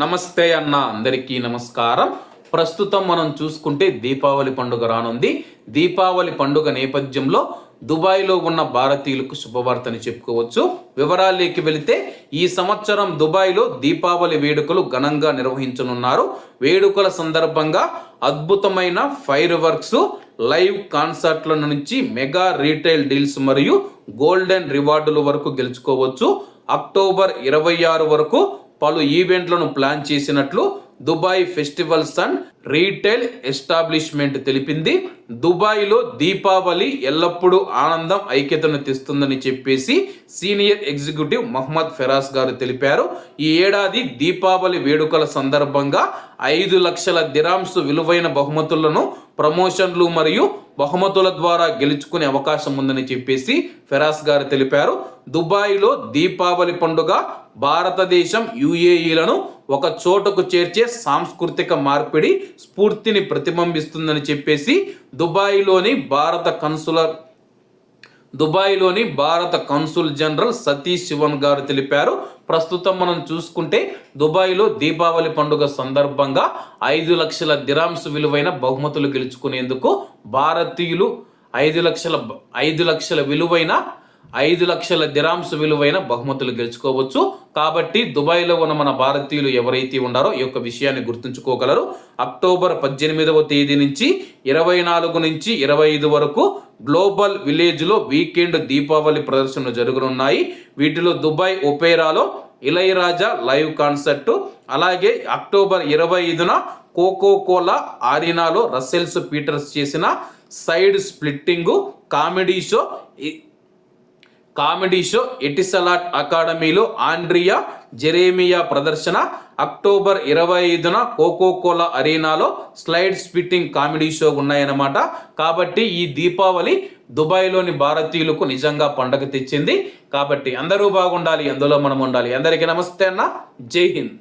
నమస్తే అన్న అందరికీ నమస్కారం. ప్రస్తుతం మనం చూసుకుంటే దీపావళి పండుగ రానుంది. దీపావళి పండుగ నేపథ్యంలో దుబాయ్లో ఉన్న భారతీయులకు శుభవార్తని చెప్పుకోవచ్చు. వివరాల్లోకి వెళితే ఈ సంవత్సరం దుబాయ్లో దీపావళి వేడుకలు ఘనంగా నిర్వహించనున్నారు. వేడుకల సందర్భంగా అద్భుతమైన ఫైర్ వర్క్స్ లైవ్ కాన్సర్ట్ల నుంచి మెగా రీటైల్ డీల్స్ మరియు గోల్డెన్ రివార్డుల వరకు గెలుచుకోవచ్చు. అక్టోబర్ ఇరవై ఆరు వరకు పలు ఈవెంట్లను ప్లాన్ చేసినట్లు Dubai festivals and retail establishment తెలిపింది. దుబాయ్లో దీపావళి ఎల్లప్పుడూ ఆనందం ఐక్యతను తెస్తుందని చెప్పేసి సీనియర్ ఎగ్జిక్యూటివ్ మహమ్మద్ ఫెరాస్ గారు తెలిపారు. ఈ ఏడాది దీపావళి వేడుకల సందర్భంగా ఐదు లక్షల దిరాంస్ విలువైన బహుమతులను ప్రమోషన్లు మరియు బహుమతుల ద్వారా గెలుచుకునే అవకాశం ఉందని చెప్పేసి ఫెరాస్ గారు తెలిపారు. దుబాయ్లో దీపావళి పండుగ భారతదేశం యుఏఈలను ఒక చోటకు చేర్చే సాంస్కృతిక మార్పిడి స్ఫూర్తిని ప్రతిబింబిస్తుందని చెప్పేసి దుబాయ్లోని భారత కన్సులర్ దుబాయ్లోని భారత కన్సుల్ జనరల్ సతీష్ శివన్ గారు తెలిపారు. ప్రస్తుతం మనం చూసుకుంటే దుబాయ్లో దీపావళి పండుగ సందర్భంగా ఐదు లక్షల దిరాంస్ విలువైన బహుమతులు గెలుచుకునేందుకు భారతీయులు ఐదు లక్షల ఐదు లక్షల విలువైన ఐదు లక్షల దిరామ్స్ విలువైన బహుమతులు గెలుచుకోవచ్చు. కాబట్టి దుబాయ్లో ఉన్న మన భారతీయులు ఎవరైతే ఉన్నారో ఈ యొక్క విషయాన్ని గుర్తుంచుకోగలరు. అక్టోబర్ పద్దెనిమిదవ తేదీ నుంచి ఇరవై నాలుగు నుంచి ఇరవై ఐదు వరకు గ్లోబల్ విలేజ్లో వీకెండ్ దీపావళి ప్రదర్శనలు జరగనున్నాయి. వీటిలో దుబాయ్ ఒపేరాలో ఇలయరాజా లైవ్ కాన్సర్టు అలాగే అక్టోబర్ ఇరవై ఐదున కోకో కోలా ఆరినాలో రసెల్స్ పీటర్స్ చేసిన side splitting comedy show comedy show Etisalat అకాడమీలో ఆండ్రియా జెరేమియా ప్రదర్శన అక్టోబర్ ఇరవై ఐదున కోకోకోలా అరీనాలో స్లైడ్ స్పిట్టింగ్ కామెడీ షో ఉన్నాయన్నమాట. కాబట్టి ఈ దీపావళి దుబాయ్లోని భారతీయులకు నిజంగా పండగ తెచ్చింది. కాబట్టి అందరూ బాగుండాలి అందులో మనం ఉండాలి. అందరికీ నమస్తే అన్న. జై హింద్.